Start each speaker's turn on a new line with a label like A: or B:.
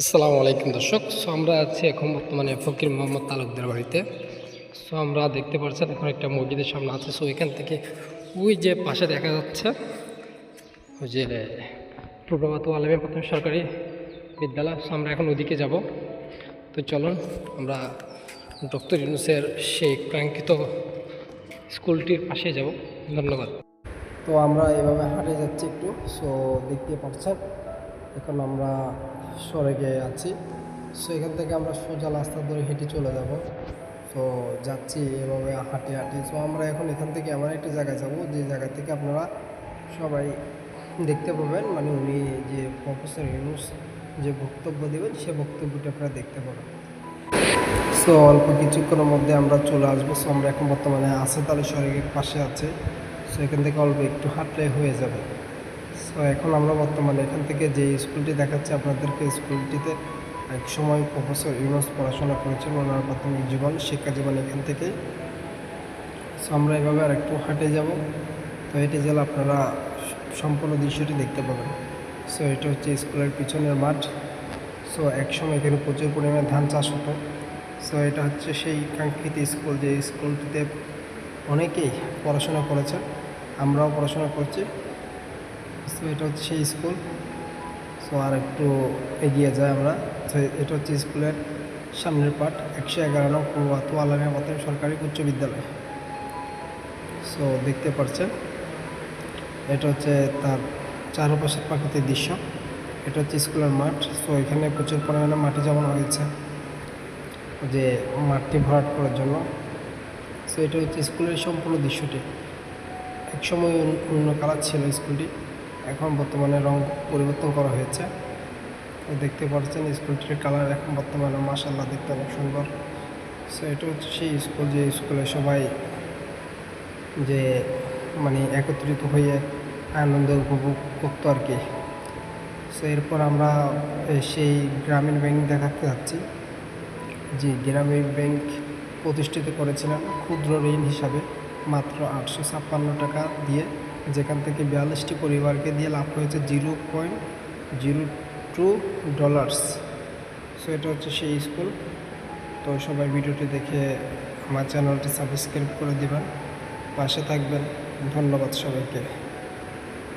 A: আসসালামু আলাইকুম দর্শক। সো আমরা আছি এখন বর্তমানে ফকির মোহাম্মদ তালুকদের বাড়িতে। সো আমরা দেখতে পাচ্ছেন এখন একটা মসজিদের সামনে আছে। সো এখান থেকে ওই যে পাশে দেখা যাচ্ছে, ওই যে প্রভাত আলমী প্রথম সরকারি বিদ্যালয়। সো আমরা এখন ওদিকে যাব। তো চলুন, আমরা ডক্টর ইউনুসের সেই কাঙ্ক্ষিত স্কুলটির পাশে যাব। ধন্যবাদ। তো আমরা এভাবে হাঁটে যাচ্ছি একটু। সো দেখতে পাচ্ছেন, এখন আমরা সরেগে আছি সো এখান থেকে আমরা সোজা রাস্তা ধরে হেঁটে চলে যাব। তো যাচ্ছি এভাবে হাঁটে হাঁটে সো আমরা এখন এখান থেকে এমন একটা জায়গায় যাব, যে জায়গা থেকে আপনারা সবাই দেখতে পাবেন। মানে উনি যে প্রফেসর ইউনুস যে বক্তব্য দেবেন, সে বক্তব্যটা আপনারা দেখতে পাবেন। সো অল্প কিছুক্ষণের মধ্যে আমরা চলে আসব। সো আমরা এখন বর্তমানে আছে, তাহলে শরীরের পাশে আছে। সো এখান থেকে অল্প একটু হাঁটলে হয়ে যাবে। সো এখন আমরা বর্তমানে এখান থেকে যে স্কুলটি দেখাচ্ছে আপনাদেরকে, স্কুলটিতে এক সময় প্রফেসর ইউনুস পড়াশোনা করেছেন। ওনার প্রাথমিক জীবন, শিক্ষা জীবন এখান থেকে সো আমরা এভাবে আর একটু হাঁটে যাব। তো হেঁটে গেলে আপনারা সম্পূর্ণ দৃশ্যটি দেখতে পাবেন। সো এটা হচ্ছে স্কুলের পিছনের মাঠ। সো একসময় এখানে প্রচুর পরিমাণে ধান চাষ হতো। সো এটা হচ্ছে সেই কাঙ্ক্ষিত স্কুল যে স্কুলটিতে অনেকেই পড়াশোনা করেছে আমরাও পড়াশোনা করছি। সো এটা হচ্ছে স্কুল। সো আর একটু এগিয়ে যায় আমরা। তো এটা হচ্ছে স্কুলের সামনের পাঠ, একশো এগারো নং পূর্বাতু আলামিয়া মাধ্যমিক সরকারি উচ্চ বিদ্যালয়। সো দেখতে পাচ্ছেন এটা হচ্ছে তার চারপাশের প্রাকৃতিক দৃশ্য। এটা হচ্ছে স্কুলের মাঠ। সো এখানে প্রচুর পরিমাণে মাটি জমানো হয়েছে, যে মাঠটি ভরাট করার জন্য। সো এটা হচ্ছে স্কুলের সম্পূর্ণ দৃশ্যটি। একসময় অন্য- অন্য কালার ছিল স্কুলটি। এখন বর্তমানে রং পরিবর্তন করা হয়েছে। দেখতে পাচ্ছেন, স্কুলটির কালার এখন বর্তমানে মাসাল্লাহ দেখতে অনেক সুন্দর। সো এটা হচ্ছে সেই স্কুল যে স্কুলে সবাই যে মানে একত্রিত হয়ে আনন্দ উপভোগ করতো আর কি। সো এরপর আমরা সেই গ্রামীণ ব্যাংক দেখাতে যাচ্ছি। যে গ্রামীণ ব্যাংক প্রতিষ্ঠিত করেছিলেন ক্ষুদ্র ঋণ হিসাবে মাত্র আটশো ছাপ্পান্ন টাকা দিয়ে। যেখান থেকে বিয়াল্লিশটি পরিবারকে দিয়ে লাভ হয়েছে zero point zero two dollars. So এটা হচ্ছে সেই স্কুল। তো সবাই ভিডিওটি দেখে আমার চ্যানেলটি সাবস্ক্রাইব করে দেবেন। পাশে থাকবেন। ধন্যবাদ সবাইকে।